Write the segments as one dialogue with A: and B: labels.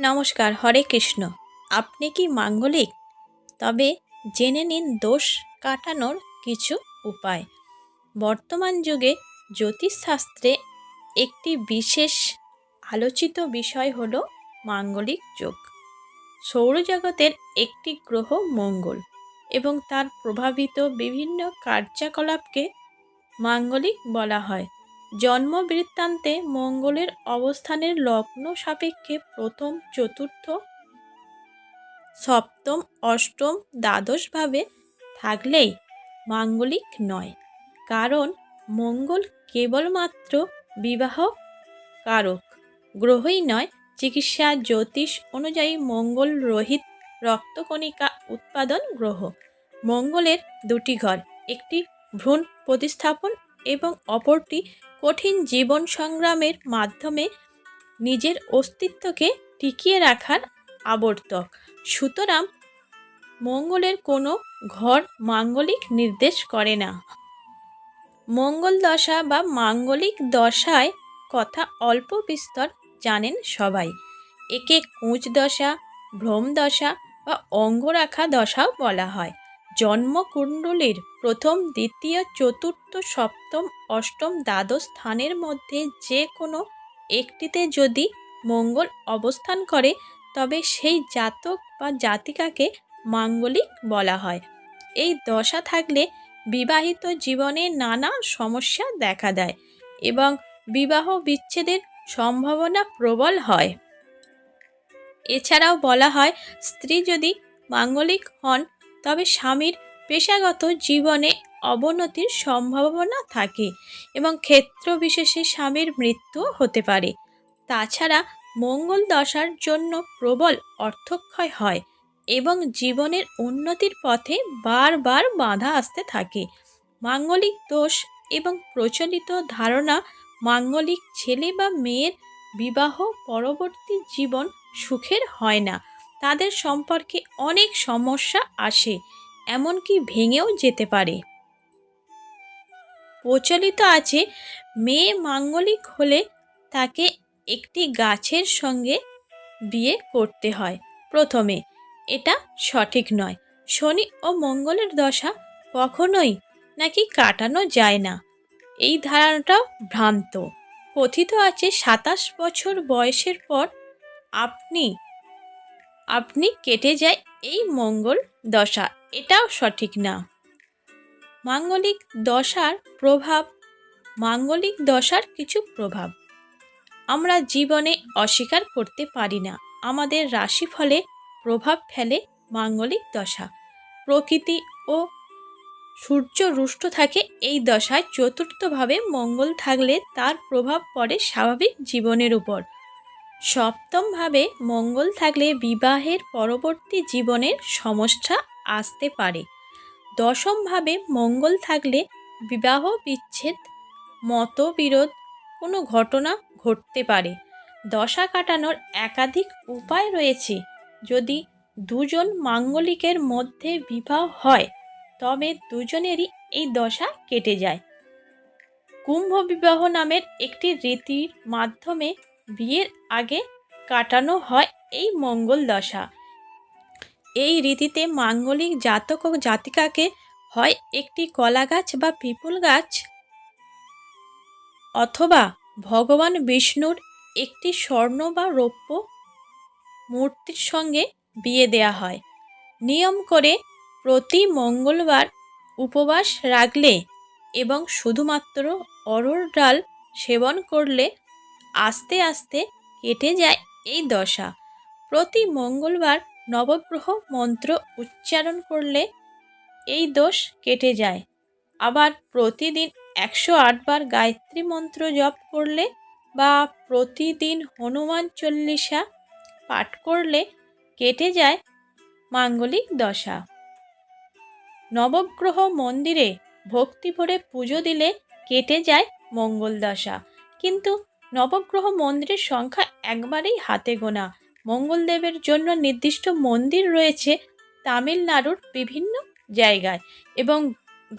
A: নমস্কার, হরে কৃষ্ণ। আপনি কি মাঙ্গলিক? তবে জেনে নিন দোষ কাটানোর কিছু উপায়। বর্তমান যুগে জ্যোতিষশাস্ত্রে একটি বিশেষ আলোচিত বিষয় হলো মাঙ্গলিক যোগ। সৌরজগতের একটি গ্রহ মঙ্গল এবং তার প্রভাবিত বিভিন্ন কার্যকলাপকে মাঙ্গলিক বলা হয়। জন্ম বৃত্তান্তে মঙ্গলের অবস্থানের লগ্ন সাপেক্ষে প্রথম, চতুর্থ, সপ্তম, অষ্টম দ্বাদশভাবে থাকলেই মাঙ্গলিক নয়। কারণ মঙ্গল কেবলমাত্র বিবাহ কারক গ্রহই নয়, চিকিৎসা জ্যোতিষ অনুযায়ী মঙ্গল রহিত রক্তকণিকা উৎপাদন গ্রহ। মঙ্গলের দুটি ঘর, একটি ভ্রূণ প্রতিস্থাপন এবং অপরটি কঠিন জীবন সংগ্রামের মাধ্যমে নিজের অস্তিত্বকে টিকিয়ে রাখার আবর্তক। সুতরাং মঙ্গলের কোনো ঘর মাঙ্গলিক নির্দেশ করে না। মঙ্গল দশা বা মাঙ্গলিক দশায় কথা অল্প বিস্তর জানেন সবাই। একে কুঁচ দশা, ভ্রম দশা বা অঙ্গরাখা দশাও বলা হয়। জন্মকুণ্ডলীর প্রথম, দ্বিতীয়, চতুর্থ, সপ্তম, অষ্টম দ্বাদশ স্থানের মধ্যে যে কোনো একটিতে যদি মঙ্গল অবস্থান করে, তবে সেই জাতক বা জাতিকাকে মাঙ্গলিক বলা হয়। এই দশা থাকলে বিবাহিত জীবনে নানা সমস্যা দেখা দেয় এবং বিবাহ বিচ্ছেদের সম্ভাবনা প্রবল হয়। এছাড়াও বলা হয়, স্ত্রী যদি মাঙ্গলিক হন তবে স্বামীর পেশাগত জীবনে অবনতির সম্ভাবনা থাকে এবং ক্ষেত্র বিশেষে স্বামীর মৃত্যু হতে পারে। তাছাড়া মঙ্গল দশার জন্য প্রবল অর্থক্ষয় হয় এবং জীবনের উন্নতির পথে বারবার বাধা আসতে থাকে। মাঙ্গলিক দোষ এবং প্রচলিত ধারণা মাঙ্গলিক ছেলে বা মেয়ের বিবাহ পরবর্তী জীবন সুখের হয় না। তাদের সম্পর্কে অনেক সমস্যা আসে, এমনকি ভেঙেও যেতে পারে। প্রচলিত আছে, মেয়ে মাঙ্গলিক হলে তাকে একটি গাছের সঙ্গে বিয়ে করতে হয়, প্রথমে। এটা সঠিক নয়। শনি ও মঙ্গলের দশা কখনোই নাকি কাটানো যায় না। এই ধারণাটাও ভ্রান্ত। কথিত আছে, সাতাশ বছর বয়সের পর আপনি আপনি কেটে যায় এই মঙ্গল দশা। এটাও সঠিক না। মাঙ্গলিক দশার প্রভাব, মাঙ্গলিক দশার কিছু প্রভাব। আমরা জীবনে অস্বীকার করতে পারি না। আমাদের রাশিফলে প্রভাব ফেলে মাঙ্গলিক দশা। প্রকৃতি ও সূর্য রুষ্ট থাকে এই দশায় চতুর্থভাবে মঙ্গল থাকলে তার প্রভাব পড়ে স্বাভাবিক জীবনের উপর। সপ্তমভাবে মঙ্গল থাকলে বিবাহের পরবর্তী জীবনের সমস্যা আসতে পারে। দশমভাবে মঙ্গল থাকলে বিবাহ বিচ্ছেদ, মতবিরোধ কোনো ঘটনা ঘটতে পারে। দশা কাটানোর একাধিক উপায় রয়েছে। যদি দুজন মাঙ্গলিকের মধ্যে বিবাহ হয়, তবে দুজনেরই এই দশা কেটে যায়। কুম্ভ বিবাহ নামের একটি রীতির মাধ্যমে বিয়ের আগে কাটানো হয় এই মঙ্গল দশা। এই রীতিতে মাঙ্গলিক জাতক ও জাতিকাকে হয় একটি কলা গাছ বা পিপুল গাছ অথবা ভগবান বিষ্ণুর একটি স্বর্ণ বা রৌপ্য মূর্তির সঙ্গে বিয়ে দেয়া হয়। নিয়ম করে প্রতি মঙ্গলবার উপবাস রাখলে এবং শুধুমাত্র অরর ডাল সেবন করলে আস্তে আস্তে কেটে যায় এই দশা। প্রতি মঙ্গলবার নবগ্রহ মন্ত্র উচ্চারণ করলে এই দোষ কেটে যায়। আবার প্রতিদিন একশো আটবার গায়ত্রী মন্ত্র জপ করলে বা প্রতিদিন হনুমান চল্লিশা পাঠ করলে কেটে যায় মাঙ্গলিক দশা। নবগ্রহ মন্দিরে ভক্তি ভরে পুজো দিলে কেটে যায় মঙ্গল দশা। কিন্তু নবগ্রহ মন্দিরের সংখ্যা একবারেই হাতে গোনা। মঙ্গলদেবের জন্য নির্দিষ্ট মন্দির রয়েছে তামিলনাড়ুর বিভিন্ন জায়গায় এবং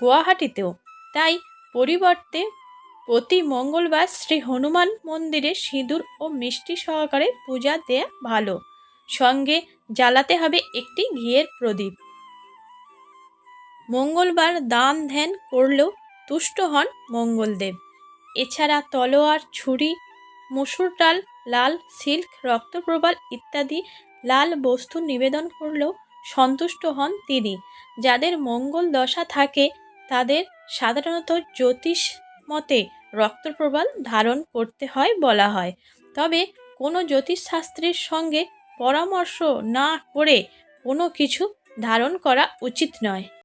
A: গুয়াহাটিতেও। তাই পরিবর্তে প্রতি মঙ্গলবার শ্রী হনুমান মন্দিরে সিঁদুর ও মিষ্টি সহকারে পূজা দেয়া ভালো। সঙ্গে জ্বালাতে হবে একটি ঘিয়ের প্রদীপ। মঙ্গলবার দান ধ্যান করলেও তুষ্ট হন মঙ্গলদেব। এছাড়া তলোয়ার, ছুরি মসুর ডাল, লাল সিল্ক, রক্তপ্রবাল ইত্যাদি লাল বস্তু নিবেদন করলেও সন্তুষ্ট হন তিনি। যাদের মঙ্গল দশা থাকে, তাদের সাধারণত জ্যোতিষ মতে রক্তপ্রবাল ধারণ করতে হয় বলা হয়। তবে কোনো জ্যোতিষশাস্ত্রের সঙ্গে পরামর্শ না করে কোনো কিছু ধারণ করা উচিত নয়।